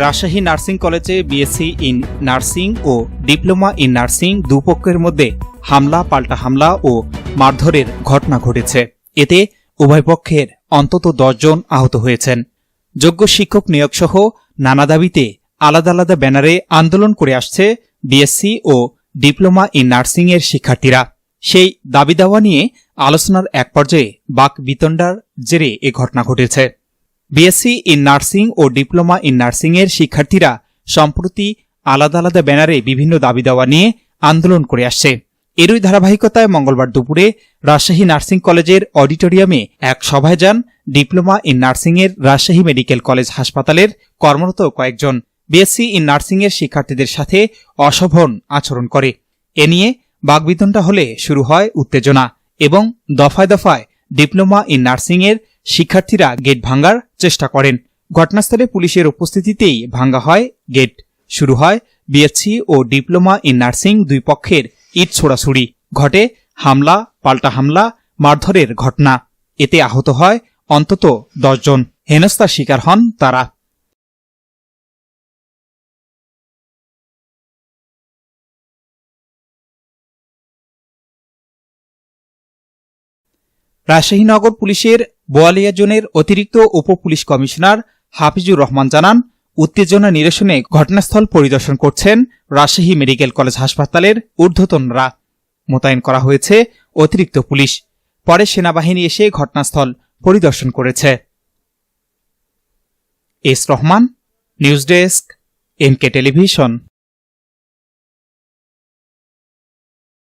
Rajshahi nursing কলেজে BSc in nursing ও diploma in nursing দুপক্ষের মধ্যে হামলা, পাল্টা হামলা ও মারধরের ঘটনা ঘটেছে। এতে উভয় পক্ষের অন্তত জন আহত হয়েছেন। যোগ্য শিক্ষক নিয়োগসহ নানা দাবিতে আলাদা আলাদা ব্যানারে আন্দোলন করে আসছে বিএসসি ও ডিপ্লোমা ইন নার্সিং এর শিক্ষার্থীরা। সেই দাবি দাওয়া নিয়ে আলোচনার এক পর্যায়ে বাক বিতণ্ডার জেরে এ ঘটনা ঘটেছে। বিএসসি ইন নার্সিং ও ডিপ্লোমা ইন নার্সিং এর শিক্ষার্থীরা সম্প্রতি আলাদা আলাদা ব্যানারে বিভিন্ন দাবি দাওয়া নিয়ে আন্দোলন করে আসছে। এরই ধারাবাহিকতায় মঙ্গলবার দুপুরে রাজশাহী নার্সিং কলেজের অডিটোরিয়ামে এক সভায় যান ডিপ্লোমা ইন নার্সিং এর রাজশাহী মেডিকেল কলেজ হাসপাতালের কর্মরত কয়েকজন বিএসসি ইন নার্সিং এর শিক্ষার্থীদের সাথে অশোভন আচরণ করে। এ নিয়ে বাগবিতণ্ডা হলে শুরু হয় উত্তেজনা এবং দফায় দফায় ডিপ্লোমা ইন নার্সিং এর শিক্ষার্থীরা গেট ভাঙ্গার চেষ্টা করেন। ঘটনাস্থলে পুলিশের উপস্থিতিতেই ভাঙ্গা হয় গেট। শুরু হয় বিএসসি ও ডিপ্লোমা ইন নার্সিং দুই পক্ষের ইট ছোড়াছুড়ি। ঘটে হামলা, পাল্টা হামলা, মারধরের ঘটনা। এতে আহত হয় অন্তত দশজন হেনস্থার শিকার হন তারা। রাজশাহী নগর পুলিশের বোয়ালিয়া জোনের অতিরিক্ত উপ পুলিশ কমিশনার হাফিজুর রহমান জানান, উত্তেজনা নিরসনে ঘটনাস্থল পরিদর্শন করছেন রাজশাহী মেডিকেল কলেজ হাসপাতালের ঊর্ধ্বতনরা। মোতায়েন করা হয়েছে অতিরিক্ত পুলিশ। পরে সেনাবাহিনী এসে ঘটনাস্থল পরিদর্শন করেছে। S Rahman, news desk NK television.